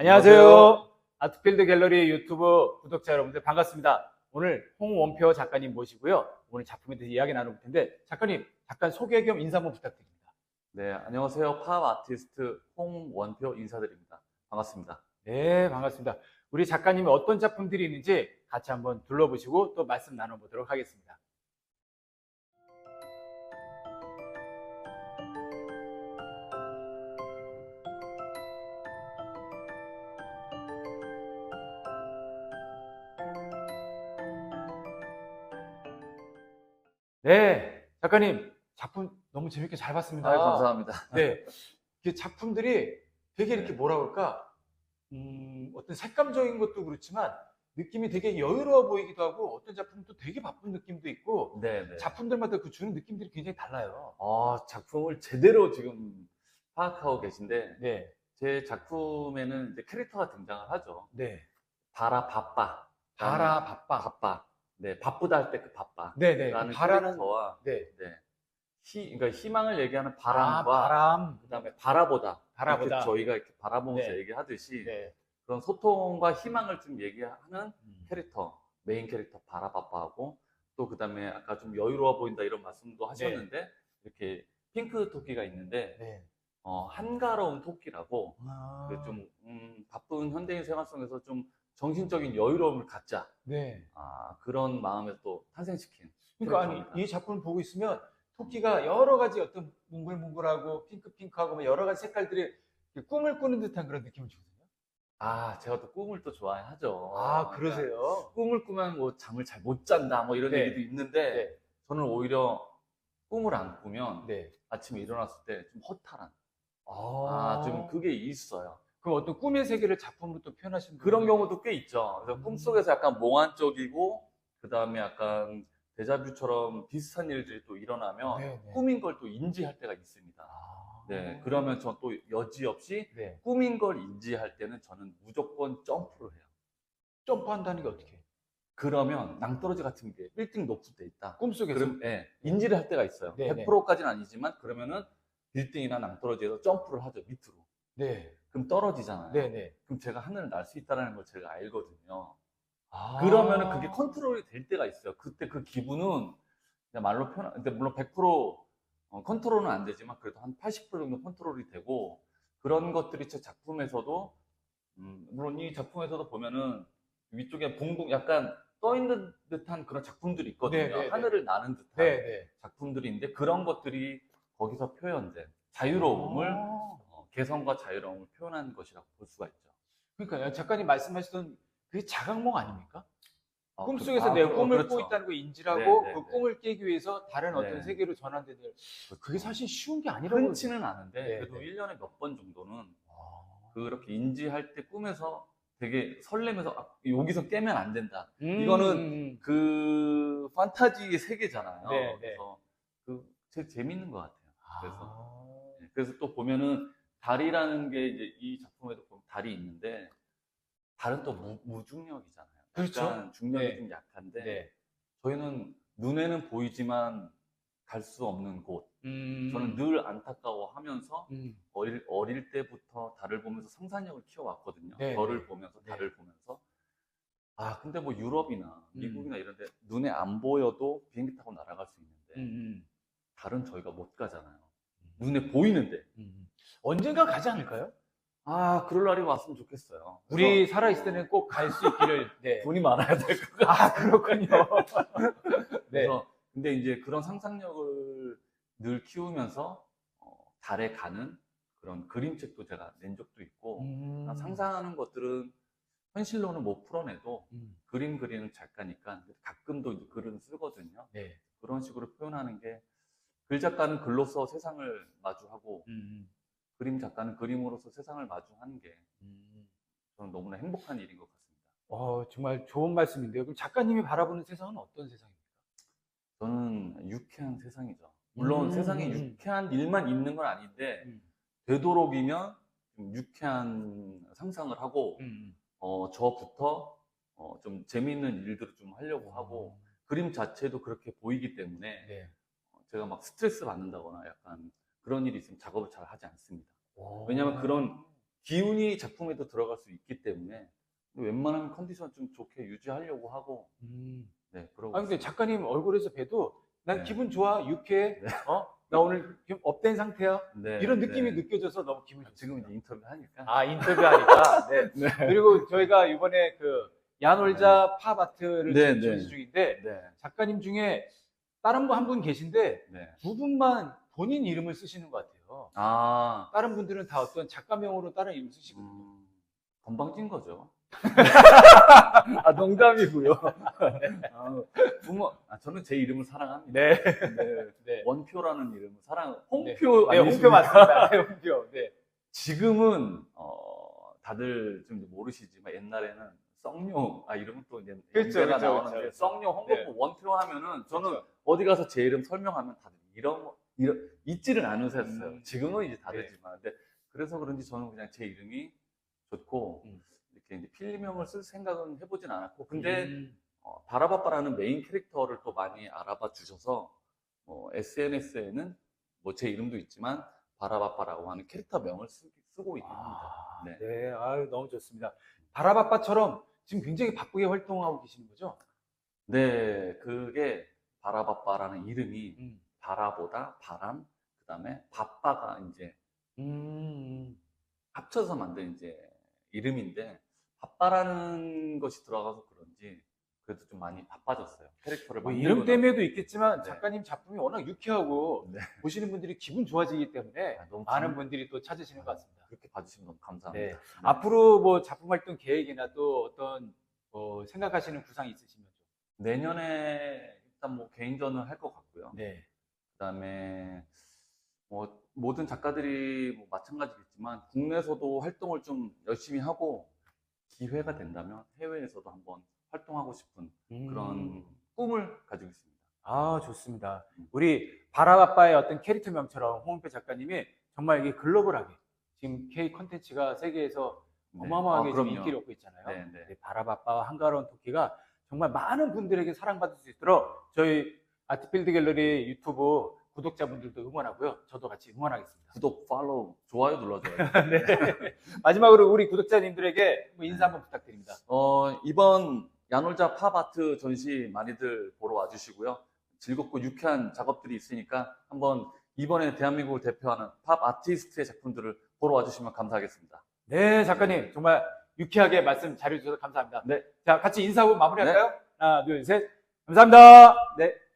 안녕하세요. 아트필드 갤러리 유튜브 구독자 여러분들 반갑습니다. 오늘 홍원표 작가님 모시고요. 오늘 작품에 대해서 이야기 나눠볼 텐데 작가님 잠깐 소개 겸 인사 한번 부탁드립니다. 네, 안녕하세요. 팝 아티스트 홍원표 인사드립니다. 반갑습니다. 네, 반갑습니다. 우리 작가님이 어떤 작품들이 있는지 같이 한번 둘러보시고 또 말씀 나눠보도록 하겠습니다. 네, 작가님 작품 너무 재밌게 잘 봤습니다. 아유, 감사합니다. 네, 이게 작품들이 되게 이렇게 뭐라 그럴까, 음, 어떤 색감적인 것도 그렇지만 느낌이 되게 여유로워 보이기도 하고 어떤 작품도 되게 바쁜 느낌도 있고 네, 네. 작품들마다 그 주는 느낌들이 굉장히 달라요. 아, 작품을 제대로 지금 파악하고 계신데 네, 제 작품에는 이제 캐릭터가 등장을 하죠. 네, 바라 바빠. 바라 바빠. 바빠. 네, 바쁘다 할 때 그 바빠. 네, 네. 라는 바라는 캐릭터와 네, 네. 희, 그러니까 희망을 얘기하는 아, 바람과 바람. 그다음에 바라보다. 바라보다. 이렇게 저희가 이렇게 바라보면서 네. 얘기하듯이 네, 그런 소통과 희망을 좀 얘기하는 음. 캐릭터, 메인 캐릭터 바라바빠하고 또 그다음에 아까 좀 여유로워 보인다 이런 말씀도 하셨는데 이렇게 핑크 토끼가 있는데 네. 어, 한가로운 토끼라고 아, 그좀 음, 바쁜 현대인 생활 속에서 좀 정신적인 여유로움을 갖자 네. 아, 그런 마음에서 또 탄생시킨 그러니까 아니. 이 작품을 보고 있으면 토끼가 여러 가지 어떤 몽글몽글하고 핑크핑크하고 뭐 여러 가지 색깔들이 꿈을 꾸는 듯한 그런 느낌을 주거든요. 아 제가 또 꿈을 또 좋아하죠. 아 그러니까 그러세요? 꿈을 꾸면 뭐 잠을 잘 못 잔다 뭐 이런 네. 얘기도 있는데 네. 저는 오히려 꿈을 안 꾸면 네. 아침에 일어났을 때 좀 허탈한 아, 아, 좀 그게 있어요. 그럼 어떤 꿈의 세계를 작품으로 또 표현하시는 그런 경우도 꽤 있죠. 그래서 음. 꿈속에서 약간 몽환 쪽이고, 그 다음에 약간 데자뷰처럼 비슷한 일들이 또 일어나면 네, 네. 꿈인 걸 또 인지할 때가 있습니다. 아. 네, 그러면 전 또 여지없이 네. 꿈인 걸 인지할 때는 저는 무조건 점프를 해요. 점프한다는 게 어떻게? 그러면 낭떠러지 같은 게 빌딩 높은 데 있다. 꿈속에서 그럼 예, 인지를 할 때가 있어요. 네, 네. 100%까지는 아니지만 그러면은 빌딩이나 낭떠러지에서 점프를 하죠 밑으로. 네. 그럼 떨어지잖아요. 네, 네. 그럼 제가 하늘을 날 수 있다는 걸 제가 알거든요. 아. 그러면은 그게 컨트롤이 될 때가 있어요. 그때 그 기분은 말로 표현, 근데 물론 100% 어, 컨트롤은 안 되지만 그래도 한 80% 정도 컨트롤이 되고 그런 것들이 제 작품에서도 음, 물론 이 작품에서도 보면은 위쪽에 붕붕 약간 떠 있는 듯한 그런 작품들이 있거든요. 네, 네, 네. 하늘을 나는 듯한 네, 네. 작품들이 있는데 그런 것들이 거기서 표현된 자유로움을 아. 어, 개성과 자유로움을 표현한 것이라고 볼 수가 있죠. 그러니까 작가님 말씀하셨던 그게 자각몽 아닙니까? 어, 꿈속에서 그- 내 아, 그- 꿈을 그렇죠. 꾸고 있다는 걸 인지하고 네, 네, 그 네. 꿈을 깨기 위해서 다른 어떤 네. 세계로 전환되는 그렇죠. 그게 사실 쉬운 게 아니라고 흔치는 않은데 네, 그래도 네. 1년에 몇 번 정도는 아. 그렇게 인지할 때 꿈에서 되게 설레면서 아, 여기서 깨면 안 된다. 음, 이거는 음, 그 판타지 세계잖아요. 그래서 그 제일 재밌는 것 같아요. 그래서 아. 네, 그래서 또 보면은 달이라는 게 이제 이 작품에도 보면 달이 있는데 달은 또 무, 무중력이잖아요. 그렇죠. 약간 중력이 네. 좀 약한데 네. 저희는 눈에는 보이지만 갈 수 없는 곳. 음. 저는 늘 안타까워하면서 음. 어릴, 어릴 때부터 달을 보면서 상상력을 키워왔거든요. 네, 별을 네. 보면서 네. 달을 보면서. 아, 근데 뭐 유럽이나 음. 미국이나 이런 데 눈에 안 보여도 비행기 타고 날아갈 수 있는데 음, 음. 달은 저희가 못 가잖아요. 눈에 보이는데. 음. 언젠가 가지 않을까요? 아, 그럴 날이 왔으면 좋겠어요. 우리 살아있을 때는 꼭 갈 수 있기를. 네. 돈이 많아야 될 것 같아요. 아, 그렇군요. 네. 그래서 근데 이제 그런 상상력을 늘 키우면서 어, 달에 가는 그런 그림책도 제가 낸 적도 있고 음. 상상하는 것들은 현실로는 못 풀어내도 음. 그림 그리는 작가니까 가끔도 글은 쓰거든요. 네. 그런 식으로 표현하는 게 글 작가는 글로써 세상을 마주하고 음. 그림 작가는 그림으로서 세상을 마주하는 게 음. 저는 너무나 행복한 일인 것 같습니다. 어, 정말 좋은 말씀인데요. 그럼 작가님이 바라보는 세상은 어떤 세상입니까? 저는 유쾌한 세상이죠. 물론 음. 세상에 유쾌한 일만 있는 건 아닌데 음. 되도록이면 좀 유쾌한 상상을 하고 음. 어, 저부터 어, 좀 재미있는 일들을 좀 하려고 하고 그림 자체도 그렇게 보이기 때문에 네. 어, 제가 막 스트레스 받는다거나 약간 그런 일이 있으면 작업을 잘 하지 않습니다. 오. 왜냐하면 그런 기운이 작품에도 들어갈 수 있기 때문에 웬만하면 컨디션 좀 좋게 유지하려고 하고 네 그러고 아 근데 있습니다. 작가님 얼굴에서 봬도 난 네. 기분 좋아 유쾌해 네. 어? 나 오늘 좀 업된 상태야 네, 이런 느낌이 네. 느껴져서 너무 기분이 아, 지금. 이제 인터뷰 하니까 아 인터뷰 하니까 네. 네. 그리고 저희가 이번에 그 야놀자 팝 아트를 네, 지금 네. 전시 중인데 네, 작가님 중에 다른 분 한 분 계신데 네. 두 분만 본인 이름을 쓰시는 것 같아요. 아 다른 분들은 다 어떤 작가명으로 다른 이름 쓰시거든요. 음, 건방진 거죠. 아 농담이고요. 아, 부모, 아, 저는 제 이름을 사랑합니다. 네. 네. 네. 원표라는 이름을 사랑. 네, 홍표 네, 홍표 아니십니까? 맞습니다. 네, 홍표. 네. 지금은 어, 다들 좀 모르시지만 옛날에는 썩뇨 아 이름은 또 이제 그렇죠, 그렇죠, 나오는데 그렇죠. 썩뇨 홍보부 네. 원표 하면은 저는 그렇죠. 어디 가서 제 이름 설명하면 다들 이런 거- 이런 잊지를 않으셨어요. 음. 지금은 이제 다르지만 근데 그래서 그런지 저는 그냥 제 이름이 좋고 음. 이렇게 이제 필름명을 쓸 생각은 해보진 않았고 근데 음. 어, 바라바빠라는 메인 캐릭터를 또 많이 알아봐 주셔서 어, SNS에는 뭐 제 이름도 있지만 바라바빠라고 하는 캐릭터 명을 쓰, 고 있긴 합니다. 아, 네. 네. 아유, 너무 좋습니다. 바라바빠처럼 지금 굉장히 바쁘게 활동하고 계시는 거죠? 네, 그게 바라바빠라는 이름이 음. 바라보다 바람, 그 다음에 바빠가 이제 음. 합쳐서 만든 이제 이름인데 바빠라는 것이 들어가서 그런지 그래도 좀 많이 바빠졌어요. 캐릭터를 뭐 이름. 때문에도 있겠지만 네. 작가님 작품이 워낙 유쾌하고 네. 보시는 분들이 기분 좋아지기 때문에 아, 많은 감- 분들이 또 찾으시는 것 같습니다. 그렇게 봐주시면 너무 감사합니다. 네. 앞으로 뭐 작품 활동 계획이나 또 어떤 뭐 생각하시는 구상이 있으시면 좀. 내년에 일단 뭐 개인전을 할 것 같고요. 네. 그다음에 뭐 모든 작가들이 뭐 마찬가지겠지만 국내에서도 활동을 좀 열심히 하고 기회가 된다면 해외에서도 한번 활동하고 싶은 그런 음. 꿈을 가지고 있습니다. 아, 좋습니다. 음. 우리 바라바빠의 어떤 캐릭터 명처럼 홍은표 작가님이 정말 이게 글로벌하게 지금 K 컨텐츠가 세계에서 네. 어마어마하게 아, 지금. 인기를 얻고 있잖아요. 네, 네. 네, 바라바빠와 한가로운 토끼가 정말 많은 분들에게 사랑받을 수 있도록 저희 아트필드 갤러리 유튜브 구독자분들도 응원하고요. 저도 같이 응원하겠습니다. 구독, 팔로우, 좋아요 눌러줘요. 네. 마지막으로 우리 구독자님들에게 뭐 인사 한번 부탁드립니다. 어, 이번 야놀자 팝아트 전시 많이들 보러 와주시고요. 즐겁고 유쾌한 작업들이 있으니까 한번 이번에 대한민국을 대표하는 팝 아티스트의 작품들을 보러 와주시면 감사하겠습니다. 네, 작가님 정말 유쾌하게 말씀 잘해주셔서 감사합니다. 네. 자, 같이 인사하고 마무리할까요? 하나, 둘, 셋. 감사합니다. 네.